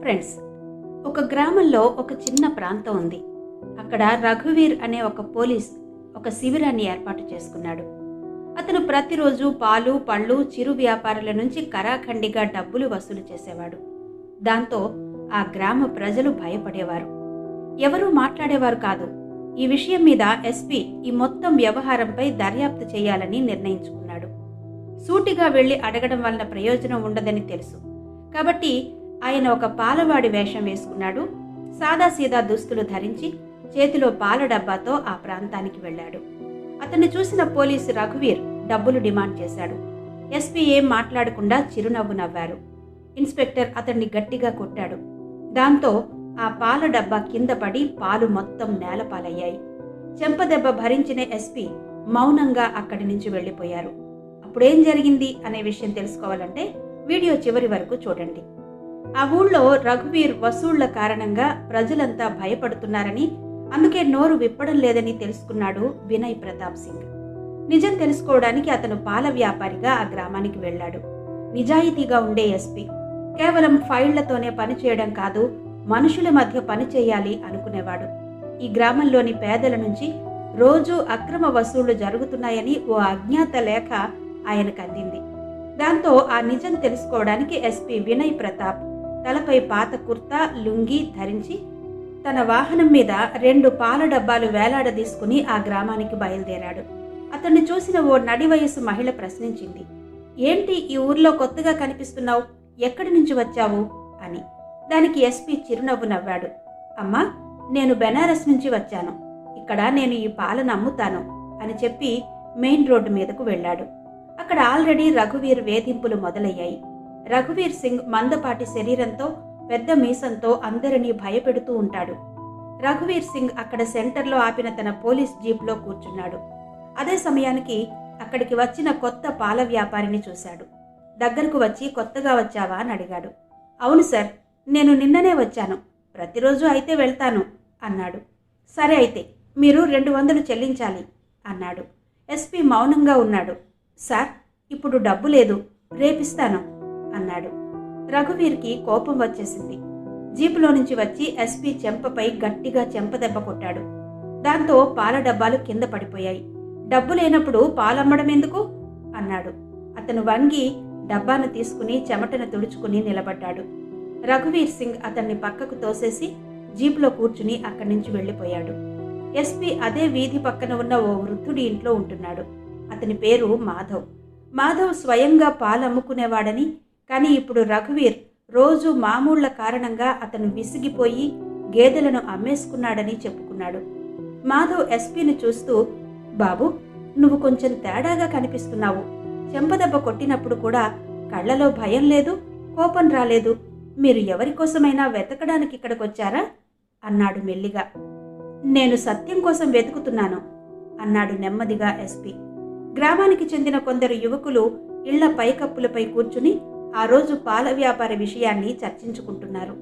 Friends ఒక గ్రామంలో ఒక చిన్న ప్రాంతం ఉంది. అక్కడ రఘువీర్ అనే ఒక పోలీస్ ఒక శిబిరాన్ని ఏర్పాటు చేసుకున్నాడు. అతను ప్రతిరోజు పాలు పళ్ళు చిరు వ్యాపారుల నుంచి కరాఖండిగా డబ్బులు వసూలు చేసేవాడు. దాంతో ఆ గ్రామ ప్రజలు భయపడేవారు. ఎవరూ మాట్లాడేవారు కాదు. ఈ విషయం మీద ఎస్పీ ఈ మొత్తం వ్యవహారంపై దర్యాప్తు చేయాలని నిర్ణయించుకున్నాడు. సూటిగా వెళ్ళి అడగడం వలన ప్రయోజనం ఉండదని తెలుసు. కాబట్టి ఆయన ఒక పాలవాడి వేషం వేసుకున్నాడు. సాదాసీదా దుస్తులు ధరించి చేతిలో పాల డబ్బాతో ఆ ప్రాంతానికి వెళ్ళాడు. అతన్ని చూసిన పోలీసు రఘువీర్ డబ్బులు డిమాండ్ చేశాడు. ఎస్పీ ఏం మాట్లాడకుండా చిరునవ్వు నవ్వారు. ఇన్స్పెక్టర్ అతన్ని గట్టిగా కొట్టాడు. దాంతో ఆ పాల డబ్బా కింద పడి పాలు మొత్తం నేలపాలయ్యాయి. చెంపదెబ్బ భరించిన ఎస్పీ మౌనంగా అక్కడి నుంచి వెళ్ళిపోయారు. అప్పుడేం జరిగింది అనే విషయం తెలుసుకోవాలంటే వీడియో చివరి వరకు చూడండి. ఆ ఊళ్ళో రఘువీర్ వసూళ్ళ కారణంగా ప్రజలంతా భయపడుతున్నారని అందుకే నోరు విప్పడం లేదని తెలుసుకున్నాడు వినయ్ ప్రతాప్ సింగ్. నిజం తెలుసుకోవడానికి అతను పాల వ్యాపారిగా ఆ గ్రామానికి వెళ్ళాడు. నిజాయితీగా ఉండే ఎస్పీ కేవలం ఫైళ్ళతోనే పనిచేయడం కాదు మనుషుల మధ్య పని చేయాలి అనుకునేవాడు. ఈ గ్రామంలోని పేదల నుంచి రోజు అక్రమ వసూళ్ళు జరుగుతున్నాయని ఓ అజ్ఞాత లేఖ ఆయనకు అందింది. దాంతో ఆ నిజం తెలుసుకోవడానికి ఎస్పీ వినయ్ ప్రతాప్ తలపై పాత కుర్తా లుంగి ధరించి తన వాహనం మీద రెండు పాల డబ్బాలు వేలాడదీసుకుని ఆ గ్రామానికి బయలుదేరాడు. అతన్ని చూసిన ఓ నడి వయస్సు మహిళ ప్రశ్నించింది. ఏంటి ఈ ఊర్లో కొత్తగా కనిపిస్తున్నావు? ఎక్కడి నుంచి వచ్చావు? అని. దానికి ఎస్పీ చిరునవ్వు నవ్వాడు. అమ్మా నేను బెనారస్ నుంచి వచ్చాను. ఇక్కడ నేను ఈ పాలను అమ్ముతాను అని చెప్పి మెయిన్ రోడ్డు మీదకు వెళ్ళాడు. అక్కడ ఆల్రెడీ రఘువీర్ వేధింపులు మొదలయ్యాయి. రఘువీర్ సింగ్ మందపాటి శరీరంతో పెద్ద మీసంతో అందరినీ భయపెడుతూ ఉంటాడు. రఘువీర్ సింగ్ అక్కడ సెంటర్లో ఆపిన తన పోలీస్ జీప్లో కూర్చున్నాడు. అదే సమయానికి అక్కడికి వచ్చిన కొత్త పాల వ్యాపారిని చూశాడు. దగ్గరకు వచ్చి కొత్తగా వచ్చావా? అని అడిగాడు. అవును సార్ నేను నిన్ననే వచ్చాను. ప్రతిరోజు అయితే వెళ్తాను అన్నాడు. సరే అయితే మీరు రెండు వందలు చెల్లించాలి అన్నాడు. ఎస్పీ మౌనంగా ఉన్నాడు. సార్ ఇప్పుడు డబ్బు లేదు రేపిస్తాను. అన్నాడు. రఘువీర్కి కోపం వచ్చేసింది. జీపులో నుంచి వచ్చి ఎస్పీ చెంపపై గట్టిగా చెంపదెబ్బ కొట్టాడు. దాంతో పాల డబ్బాలు కింద పడిపోయాయి. డబ్బు లేనప్పుడు పాలమ్మడం ఎందుకు? అన్నాడు. అతను వంగి డబ్బాను తీసుకుని చెమటను తుడుచుకుని నిలబడ్డాడు. రఘువీర్ సింగ్ అతన్ని పక్కకు తోసేసి జీపులో కూర్చుని అక్కడి నుంచి వెళ్ళిపోయాడు. ఎస్పీ అదే వీధి పక్కన ఉన్న ఓ వృద్ధుడి ఇంట్లో ఉంటున్నాడు. అతని పేరు మాధవ్. మాధవ్ స్వయంగా పాలమ్ముకునేవాడని కానీ ఇప్పుడు రఘువీర్ రోజు మామూళ్ళ కారణంగా అతను విసిగిపోయి గేదెలను అమ్మేసుకున్నాడని చెప్పుకున్నాడు. మాధవ్ ఎస్పీని చూస్తూ బాబు నువ్వు కొంచెం తేడాగా కనిపిస్తున్నావు. చెంపదెబ్బ కొట్టినప్పుడు కూడా కళ్ళలో భయం లేదు కోపం రాలేదు. మీరు ఎవరి కోసమైనా వెతకడానికి ఇక్కడికొచ్చారా? అన్నాడు మెల్లిగా. నేను సత్యం కోసం వెతుకుతున్నాను అన్నాడు నెమ్మదిగా ఎస్పీ. గ్రామానికి చెందిన కొందరు యువకులు ఇళ్ళ పైకప్పులపై కూర్చుని ఆ రోజు పాల వ్యాపార విషయాన్ని చర్చించుకుంటున్నారు.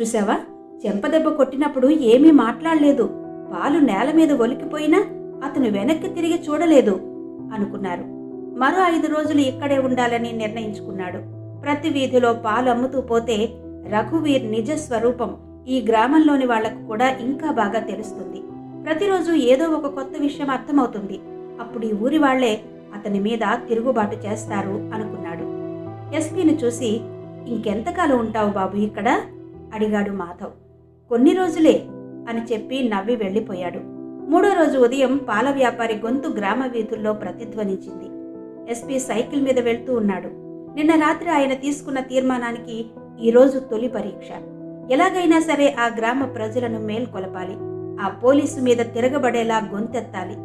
చూసావా చెంపదెబ్బ కొట్టినప్పుడు ఏమీ మాట్లాడలేదు. పాలు నేల మీద ఒలికిపోయినా అతను వెనక్కి తిరిగి చూడలేదు అనుకున్నారు. మరో ఐదు రోజులు ఇక్కడే ఉండాలని నిర్ణయించుకున్నాడు. ప్రతి వీధిలో పాలు అమ్ముతూ పోతే రఘువీర్ నిజ స్వరూపం ఈ గ్రామంలోని వాళ్ళకు కూడా ఇంకా బాగా తెలుస్తుంది. ప్రతిరోజు ఏదో ఒక కొత్త విషయం అర్థమవుతుంది. అప్పుడు ఈ ఊరి వాళ్ళే అతని మీద తిరుగుబాటు చేస్తారు అనుకున్నాడు. ఎస్పీని చూసి ఇంకెంతకాలం ఉంటావు బాబు ఇక్కడ? అడిగాడు మాధవ్. కొన్ని రోజులే అని చెప్పి నవ్వి వెళ్ళిపోయాడు. మూడో రోజు ఉదయం పాల వ్యాపారి గొంతు గ్రామ వీధుల్లో ప్రతిధ్వనించింది. ఎస్పీ సైకిల్ మీద వెళ్తూ ఉన్నాడు. నిన్న రాత్రి ఆయన తీసుకున్న తీర్మానానికి ఈరోజు తొలి పరీక్ష. ఎలాగైనా సరే ఆ గ్రామ ప్రజలను మేల్కొలపాలి. ఆ పోలీసు మీద తిరగబడేలా గొంతెత్తాలి.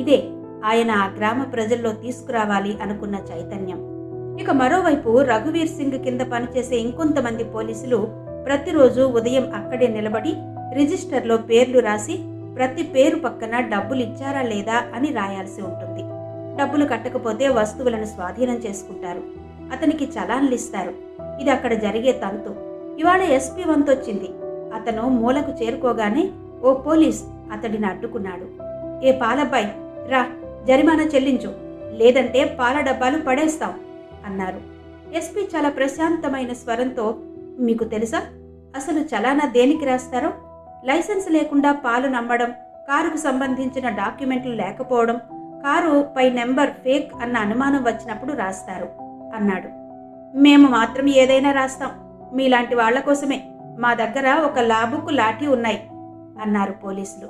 ఇదే ఆయన ఆ గ్రామ ప్రజల్లో తీసుకురావాలి అనుకున్న చైతన్యం. ఇక మరోవైపు రఘువీర్ సింగ్ కింద పనిచేసే ఇంకొంతమంది పోలీసులు ప్రతిరోజు ఉదయం అక్కడే నిలబడి రిజిస్టర్లో పేర్లు రాసి ప్రతి పేరు పక్కన డబ్బులు ఇచ్చారా లేదా అని రాయాల్సి ఉంటుంది. డబ్బులు కట్టకపోతే వస్తువులను స్వాధీనం చేసుకుంటారు. అతనికి చలాన్లు ఇస్తారు ఇది అక్కడ జరిగే తంతు. ఇవాళ ఎస్పీ వంతొచ్చింది. అతను మూలకు చేరుకోగానే ఓ పోలీస్ అతడిని అడ్డుకున్నాడు. ఏ పాలబ్బాయ్ రా జరిమానా చెల్లించు. లేదంటే పాల డబ్బాలు పడేస్తాం. అన్నారు. ఎస్పీ చాలా ప్రశాంతమైన స్వరంతో మీకు తెలుసా? అసలు చలానా దేనికి రాస్తారో? లైసెన్స్ లేకుండా పాలు నమ్మడం కారుకు సంబంధించిన డాక్యుమెంట్లు లేకపోవడం కారు పై నెంబర్ ఫేక్ అన్న అనుమానం వచ్చినప్పుడు రాస్తారు అన్నాడు. మేము మాత్రం ఏదైనా రాస్తాం. మీలాంటి వాళ్ళ కోసమే. మా దగ్గర ఒక లాబుకు లాఠీ ఉన్నాయి అన్నారు పోలీసులు.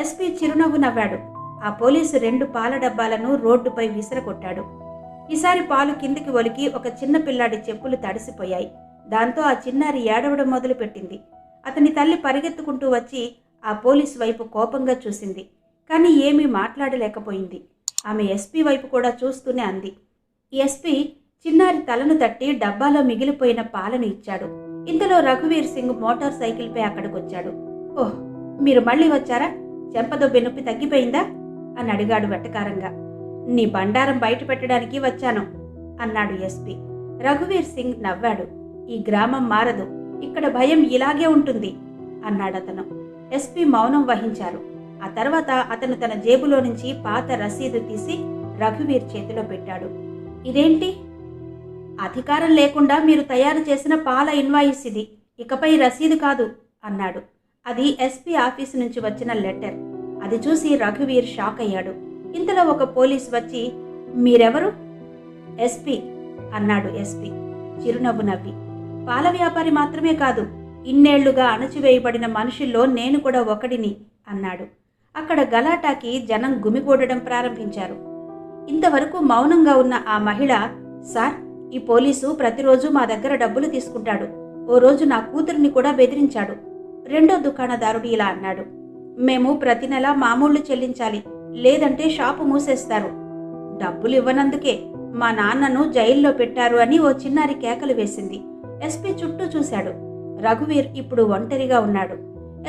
ఎస్పీ చిరునవ్వు నవ్వాడు. ఆ పోలీసు రెండు పాల డబ్బాలను రోడ్డుపై విసిరగొట్టాడు. ఈసారి పాలు కిందికి ఒలికి ఒక చిన్న పిల్లాడి చెప్పులు తడిసిపోయాయి. దాంతో ఆ చిన్నారి ఏడవడం మొదలుపెట్టింది. అతని తల్లి పరిగెత్తుకుంటూ వచ్చి ఆ పోలీసు వైపు కోపంగా చూసింది. కానీ ఏమీ మాట్లాడలేకపోయింది. ఆమె ఎస్పీ వైపు కూడా చూస్తూనే అంది. ఎస్పీ చిన్నారి తలను తట్టి డబ్బాలో మిగిలిపోయిన పాలను ఇచ్చాడు. ఇంతలో రఘువీర్ సింగ్ మోటార్ సైకిల్పై అక్కడికొచ్చాడు. ఓహ్ మీరు మళ్ళీ వచ్చారా? చెంపదొబ్బె నొప్పి తగ్గిపోయిందా? అని అడిగాడు వెట్టకారంగా నీ బండారం బయట పెట్టడానికి వచ్చాను అన్నాడు ఎస్పీ. రఘువీర్ సింగ్ నవ్వాడు. ఈ గ్రామం మారదు ఇక్కడ భయం ఇలాగే ఉంటుంది అన్నాడతను. ఎస్పీ మౌనం వహించారు. ఆ తర్వాత అతను తన జేబులో నుంచి పాత రసీదు తీసి రఘువీర్ చేతిలో పెట్టాడు. ఇదేంటి? అధికారం లేకుండా మీరు తయారు చేసిన పాల ఇన్వాయిస్ ఇది ఇకపై రసీదు కాదు అన్నాడు. అది ఎస్పీ ఆఫీసు నుంచి వచ్చిన లెటర్. అది చూసి రఘువీర్ షాక్ అయ్యాడు ఇంతలో ఒక పోలీస్ వచ్చి మీరెవరు? ఎస్పీ అన్నాడు ఎస్పీ. చిరునవ్వు నవ్వి. పాల వ్యాపారి మాత్రమే కాదు ఇన్నేళ్ళుగా అణచివేయబడిన మనుషుల్లో నేను కూడా ఒకడిని అన్నాడు. అక్కడ గలాటాకి జనం గుమిగూడడం ప్రారంభించారు. ఇంతవరకు మౌనంగా ఉన్న ఆ మహిళ సార్ ఈ పోలీసు ప్రతిరోజు మా దగ్గర డబ్బులు తీసుకుంటాడు. ఓ రోజు నా కూతురిని కూడా బెదిరించాడు. రెండో దుకాణదారుడు ఇలా అన్నాడు. మేము ప్రతి నెల మామూళ్ళు చెల్లించాలి. లేదంటే షాపు మూసేస్తారు. డబ్బులు ఇవ్వనందుకే మా నాన్నను జైల్లో పెట్టారు అని ఓ చిన్నారి కేకలు వేసింది. ఎస్పీ చుట్టూ చూశాడు. రఘువీర్ ఇప్పుడు ఒంటరిగా ఉన్నాడు.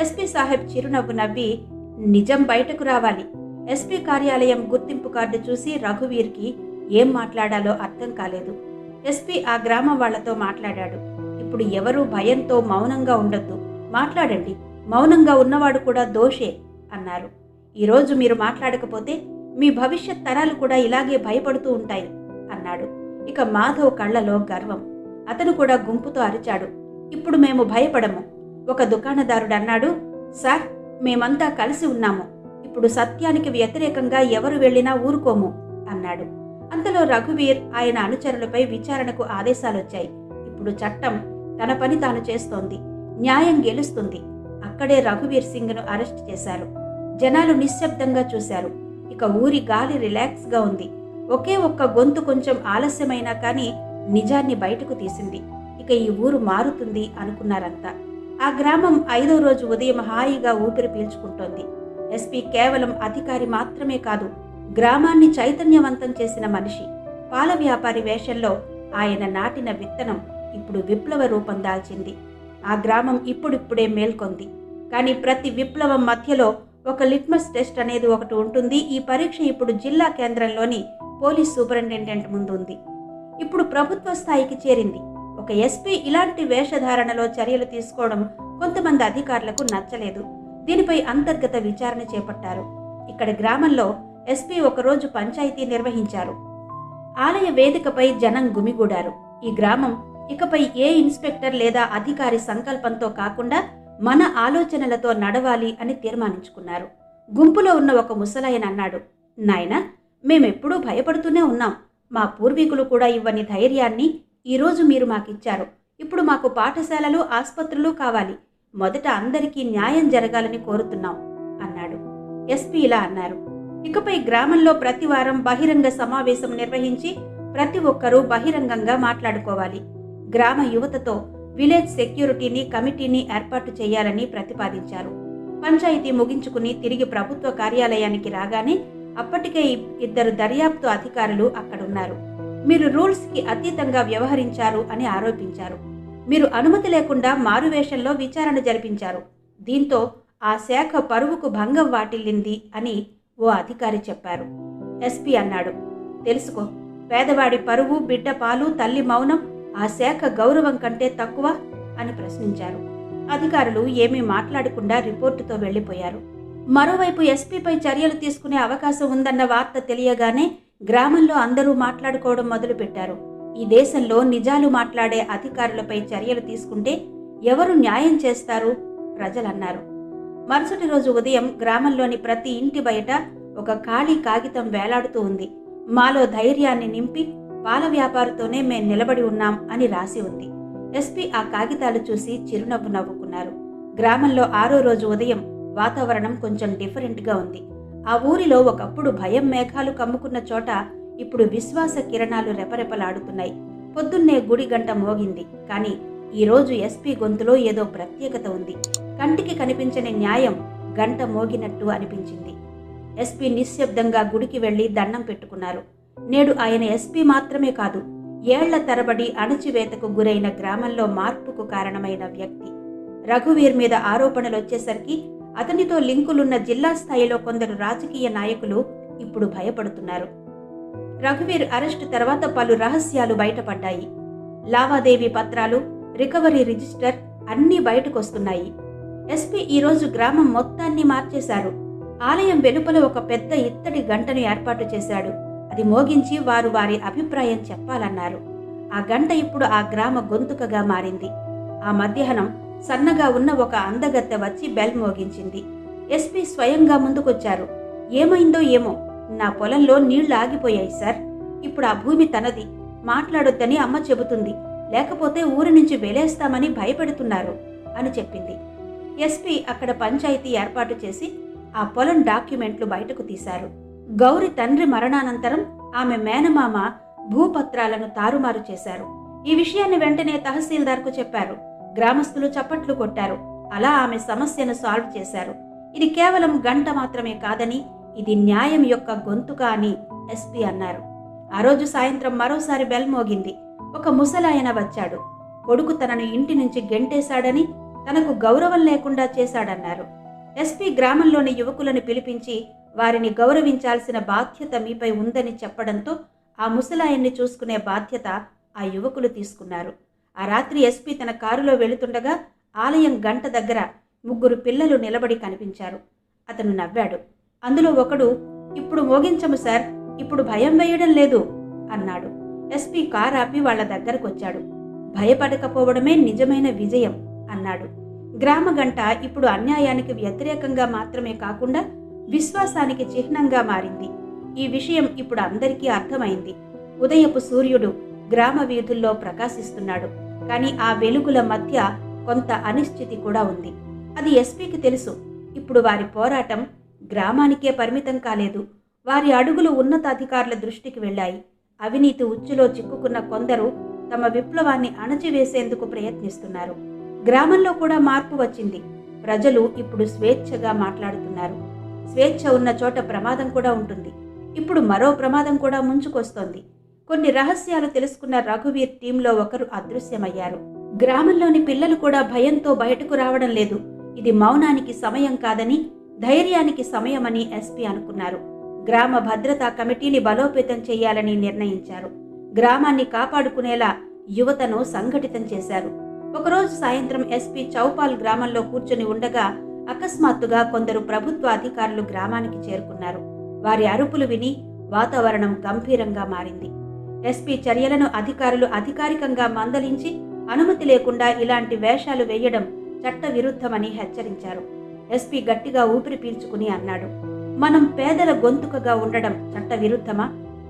ఎస్పీ సాహెబ్ చిరునవ్వు నవ్వి నిజం బయటకు రావాలి. ఎస్పీ కార్యాలయం గుర్తింపు కార్డు చూసి రఘువీర్కి ఏం మాట్లాడాలో అర్థం కాలేదు. ఎస్పీ ఆ గ్రామం వాళ్ళతో మాట్లాడాడు. ఇప్పుడు ఎవరూ భయంతో మౌనంగా ఉండొద్దు. మాట్లాడండి. మౌనంగా ఉన్నవాడు కూడా దోషే అన్నారు. ఈరోజు మీరు మాట్లాడకపోతే మీ భవిష్యత్ తరాలు కూడా ఇలాగే భయపడుతూ ఉంటాయి అన్నాడు. ఇక మాధవ్ కళ్ళలో గర్వం. అతను కూడా గుంపుతో అరిచాడు. ఇప్పుడు మేము భయపడము. ఒక దుకాణదారుడు అన్నాడు సార్ మేమంతా కలిసి ఉన్నాము. ఇప్పుడు సత్యానికి వ్యతిరేకంగా ఎవరు వెళ్ళినా ఊరుకోము అన్నాడు. అంతలో రఘువీర్ ఆయన అనుచరులపై విచారణకు ఆదేశాలొచ్చాయి. ఇప్పుడు చట్టం తన పని తాను చేస్తోంది. న్యాయం గెలుస్తుంది. అక్కడే రఘువీర్ సింగ్ను అరెస్ట్ చేశారు. జనాలు నిశ్శబ్దంగా చూశారు. ఇక ఊరి గాలి రిలాక్స్గా ఉంది. ఒకే ఒక్క గొంతు కొంచెం ఆలస్యమైనా కానీ నిజాన్ని బయటకు తీసింది. ఇక ఈ ఊరు మారుతుంది అనుకున్నారంతా. ఆ గ్రామం ఐదో రోజు ఉదయం హాయిగా ఊపిరి పీల్చుకుంటోంది. ఎస్పీ కేవలం అధికారి మాత్రమే కాదు గ్రామాన్ని చైతన్యవంతం చేసిన మనిషి. పాల వ్యాపారి వేషంలో ఆయన నాటిన విత్తనం ఇప్పుడు విప్లవ రూపం దాల్చింది. ఆ గ్రామం ఇప్పుడిప్పుడే మేల్కొంది. కానీ ప్రతి విప్లవం మధ్యలో ఒక లిట్మస్ టెస్ట్ అనేది ఒకటి ఉంటుంది. ఈ పరీక్ష ఇప్పుడు జిల్లా కేంద్రంలోని పోలీస్ సూపరింటెండెంట్ ముందు ఉంది ఇప్పుడు ప్రభుత్వ స్థాయికి చేరింది. ఒక ఎస్పీ ఇలాంటి వేషధారణలో చర్యలు తీసుకోవడం కొంతమంది అధికారులకు నచ్చలేదు. దీనిపై అంతర్గత విచారణ చేపట్టారు. ఇక్కడ గ్రామంలో ఎస్పీ ఒకరోజు పంచాయతీ నిర్వహించారు. ఆలయ వేదికపై జనం గుమిగూడారు. ఈ గ్రామం ఇకపై ఏ ఇన్స్పెక్టర్ లేదా అధికారి సంకల్పంతో కాకుండా మన ఆలోచనలతో నడవాలి అని తీర్మానించుకున్నారు. గుంపులో ఉన్న ఒక ముసలాయన అన్నాడు నాయనా మేమెప్పుడూ భయపడుతూనే ఉన్నాం. మా పూర్వీకులు కూడా ఇవ్వని ధైర్యాన్ని ఈరోజు మీరు మాకిచ్చారు. ఇప్పుడు మాకు పాఠశాలలు ఆసుపత్రులు కావాలి. మొదట అందరికీ న్యాయం జరగాలని కోరుతున్నాం అన్నాడు. ఎస్పీ ఇలా అన్నారు ఇకపై గ్రామంలో ప్రతి వారం బహిరంగ సమావేశం నిర్వహించి ప్రతి ఒక్కరూ బహిరంగంగా మాట్లాడుకోవాలి. గ్రామ యువతతో విలేజ్ సెక్యూరిటీని కమిటీని ఏర్పాటు చేయాలని ప్రతిపాదించారు. పంచాయతీ ముగించుకుని తిరిగి ప్రభుత్వ కార్యాలయానికి రాగానే అప్పటికే ఇద్దరు దర్యాప్తు అధికారులు అక్కడున్నారు. మీరు రూల్స్కి అతీతంగా వ్యవహరించారు అని ఆరోపించారు. మీరు అనుమతి లేకుండా మారువేషంలో విచారణ జరిపించారు. దీంతో ఆ శాఖ పరువుకు భంగం వాటిల్లింది అని ఓ అధికారి చెప్పారు. ఎస్పీ అన్నాడు. తెలుసుకో పేదవాడి పరువు బిడ్డ పాలు తల్లి మౌనం ఆ శాఖ గౌరవం కంటే తక్కువ అని ప్రశ్నించారు. అధికారులు ఏమీ మాట్లాడకుండా రిపోర్టుతో వెళ్ళిపోయారు మరోవైపు ఎస్పీపై చర్యలు తీసుకునే అవకాశం ఉందన్న వార్త తెలియగానే గ్రామంలో అందరూ మాట్లాడుకోవడం మొదలుపెట్టారు. ఈ దేశంలో నిజాలు మాట్లాడే అధికారులపై చర్యలు తీసుకుంటే ఎవరు న్యాయం చేస్తారు? ప్రజలన్నారు. మరుసటి రోజు ఉదయం గ్రామంలోని ప్రతి ఇంటి బయట ఒక ఖాళీ కాగితం వేలాడుతూ ఉంది. మాలో ధైర్యాన్ని నింపి పాల వ్యాపారితోనే మేం నిలబడి ఉన్నాం అని రాసి ఉంది. ఎస్పీ ఆ కాగితాలు చూసి చిరునవ్వు నవ్వుకున్నారు. గ్రామంలో ఆరో రోజు ఉదయం వాతావరణం కొంచెం డిఫరెంట్గా ఉంది. ఆ ఊరిలో ఒకప్పుడు భయం మేఘాలు కమ్ముకున్న చోట ఇప్పుడు విశ్వాస కిరణాలు రెపరెపలాడుతున్నాయి. పొద్దున్నే గుడి గంట మోగింది. కానీ ఈరోజు ఎస్పీ గొంతులో ఏదో ప్రత్యేకత ఉంది. కంటికి కనిపించని న్యాయం గంట మోగినట్టు అనిపించింది. ఎస్పీ నిశ్శబ్దంగా గుడికి వెళ్ళి దండం పెట్టుకున్నారు. నేడు ఆయన ఎస్పీ మాత్రమే కాదు ఏళ్ళ తరబడి అణచివేతకు గురైన గ్రామంలో మార్పుకు కారణమైన వ్యక్తి. రఘువీర్ మీద ఆరోపణలు వచ్చేసరికి అతనితో లింకులున్న జిల్లా స్థాయిలో కొందరు రాజకీయ నాయకులు ఇప్పుడు భయపడుతున్నారు. రఘువీర్ అరెస్టు తర్వాత పలు రహస్యాలు బయటపడ్డాయి. లావాదేవీ పత్రాలు రికవరీ రిజిస్టర్ అన్నీ బయటకొస్తున్నాయి. ఎస్పీ ఈరోజు గ్రామం మొత్తాన్ని మార్చేశారు. ఆలయం వెలుపల ఒక పెద్ద ఇత్తడి గంటను ఏర్పాటు చేశాడు. అది మోగించి వారు వారి అభిప్రాయం చెప్పాలన్నారు. ఆ గంట ఇప్పుడు ఆ గ్రామ గొంతుకగా మారింది. ఆ మధ్యాహ్నం సన్నగా ఉన్న ఒక అందగత్తె వచ్చి బెల్ మోగించింది. ఎస్పీ స్వయంగా ముందుకొచ్చారు. ఏమైందో ఏమో నా పొలంలో నీళ్ళు ఆగిపోయాయి సార్. ఇప్పుడు ఆ భూమి తనది. మాట్లాడొద్దని అమ్మ చెబుతుంది. లేకపోతే ఊరి నుంచి వెలేస్తామని భయపెడుతున్నారు అని చెప్పింది. ఎస్పీ అక్కడ పంచాయతీ ఏర్పాటు చేసి ఆ పొలం డాక్యుమెంట్లు బయటకు తీశారు. గౌరి తండ్రి మరణానంతరం ఆమె మేనమామ భూపత్రాలను తారుమారు చేశారు. ఈ విషయాన్ని వెంటనే తహసీల్దార్కు చెప్పారు. గ్రామస్తులు చప్పట్లు కొట్టారు. అలా ఆమె సమస్యను సాల్వ్ చేశారు. ఇది కేవలం గంట మాత్రమే కాదని ఇది న్యాయం యొక్క గొంతుక అని ఎస్పీ అన్నారు. ఆ రోజు సాయంత్రం మరోసారి బెల్ మోగింది. ఒక ముసలాయన వచ్చాడు. కొడుకు తనను ఇంటి నుంచి గెంటేశాడని తనకు గౌరవం లేకుండా చేశాడన్నారు. ఎస్పీ గ్రామంలోని యువకులను పిలిపించి వారిని గౌరవించాల్సిన బాధ్యత మీపై ఉందని చెప్పడంతో ఆ ముసలాయన్ని చూసుకునే బాధ్యత ఆ యువకులు తీసుకున్నారు. ఆ రాత్రి ఎస్పీ తన కారులో వెళుతుండగా ఆలయం గంట దగ్గర ముగ్గురు పిల్లలు నిలబడి కనిపించారు. అతను నవ్వాడు. అందులో ఒకడు ఇప్పుడు మోగించము సార్ ఇప్పుడు భయం వేయడం లేదు అన్నాడు. ఎస్పీ కార్ ఆపి వాళ్ళ దగ్గరకొచ్చాడు. భయపడకపోవడమే నిజమైన విజయం అన్నాడు. గ్రామ గంట ఇప్పుడు అన్యాయానికి వ్యతిరేకంగా మాత్రమే కాకుండా విశ్వాసానికి చిహ్నంగా మారింది. ఈ విషయం ఇప్పుడు అందరికీ అర్థమైంది. ఉదయపు సూర్యుడు గ్రామ వీధుల్లో ప్రకాశిస్తున్నాడు. కానీ ఆ వెలుగుల మధ్య కొంత అనిశ్చితి కూడా ఉంది. అది ఎస్పీకి తెలుసు. ఇప్పుడు వారి పోరాటం గ్రామానికే పరిమితం కాలేదు. వారి అడుగులు ఉన్నతాధికారుల దృష్టికి వెళ్ళాయి. అవినీతి ఉచ్చులో చిక్కుకున్న కొందరు తమ విప్లవాన్ని అణచివేసేందుకు ప్రయత్నిస్తున్నారు. గ్రామంలో కూడా మార్పు వచ్చింది. ప్రజలు ఇప్పుడు స్వేచ్ఛగా మాట్లాడుతున్నారు. స్వేచ్ఛ ఉన్న చోట ప్రమాదం కూడా ఉంటుంది. ఇప్పుడు మరో ప్రమాదం కూడా ముంచుకొస్తోంది. కొన్ని రహస్యాలు తెలుసుకున్న రఘువీర్ టీంలో ఒకరు అదృశ్యమయ్యారు. గ్రామంలోని పిల్లలు కూడా భయంతో బయటకు రావడం లేదు. ఇది మౌనానికి సమయం కాదని ధైర్యానికి సమయమని ఎస్పీ అనుకున్నారు. గ్రామ భద్రతా కమిటీని బలోపేతం చేయాలని నిర్ణయించారు. గ్రామాన్ని కాపాడుకునేలా యువతను సంఘటితం చేశారు. ఒకరోజు సాయంత్రం ఎస్పీ చౌపాల్ గ్రామంలో కూర్చొని ఉండగా అకస్మాత్తుగా కొందరు ప్రభుత్వ అధికారులు గ్రామానికి చేరుకున్నారు. వారి అరుపులు విని వాతావరణం గంభీరంగా మారింది. ఎస్పీ చర్యలను అధికారులు అధికారికంగా మందలించి అనుమతి లేకుండా ఇలాంటి వేషాలు వేయడం చట్టవిరుద్ధమని హెచ్చరించారు. ఎస్పీ గట్టిగా ఊపిరి పీల్చుకుని అన్నాడు. మనం పేదల గొంతుకగా ఉండడం చట్టవిరుద్ధమా?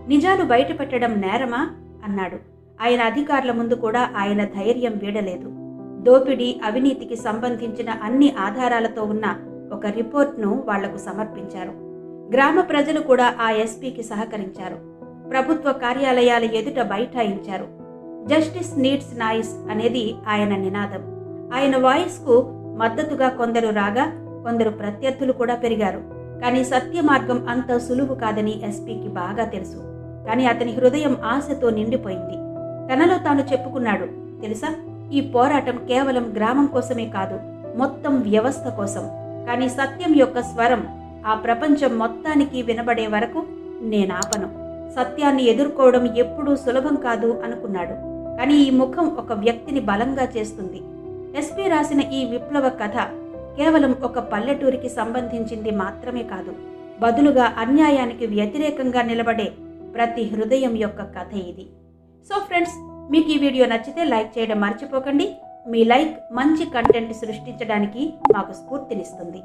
నిజాలు బయటపెట్టడం నేరమా? అన్నాడు. ఆయన అధికారుల ముందు కూడా ఆయన ధైర్యం వీడలేదు. దోపిడీ అవినీతికి సంబంధించిన అన్ని ఆధారాలతో ఉన్న ఒక రిపోర్ట్ను వాళ్ళకు సమర్పించారు. గ్రామ ప్రజలు కూడా ఆ ఎస్పీకి సహకరించారు. ప్రభుత్వ కార్యాలయాల ఎదుట బైఠాయించారు. జస్టిస్ నీడ్స్ నాయిస్ అనేది ఆయన నినాదం. ఆయన వాయిస్కు మద్దతుగా కొందరు రాగా కొందరు ప్రత్యర్థులు కూడా పెరిగారు. కానీ సత్య మార్గం అంత సులువు కాదని ఎస్పీకి బాగా తెలుసు. కానీ అతని హృదయం ఆశతో నిండిపోయింది. తనలో తాను చెప్పుకున్నాడు తెలుసా? ఈ పోరాటం కేవలం గ్రామం కోసమే కాదు మొత్తం వ్యవస్థ కోసం. కానీ సత్యం యొక్క స్వరం ఆ ప్రపంచం మొత్తానికి వినబడే వరకు నేనాపను సత్యాన్ని ఎదుర్కోవడం ఎప్పుడూ సులభం కాదు అనుకున్నాడు. కానీ ఈ ముఖం ఒక వ్యక్తిని బలంగా చేస్తుంది. ఎస్పీ రాసిన ఈ విప్లవ కథ కేవలం ఒక పల్లెటూరికి సంబంధించింది మాత్రమే కాదు బదులుగా అన్యాయానికి వ్యతిరేకంగా నిలబడే ప్రతి హృదయం యొక్క కథ ఇది. సో ఫ్రెండ్స్ మీకు ఈ వీడియో నచ్చితే లైక్ చేయడం మర్చిపోకండి. మీ లైక్ మంచి కంటెంట్ సృష్టించడానికి మాకు స్ఫూర్తినిస్తుంది.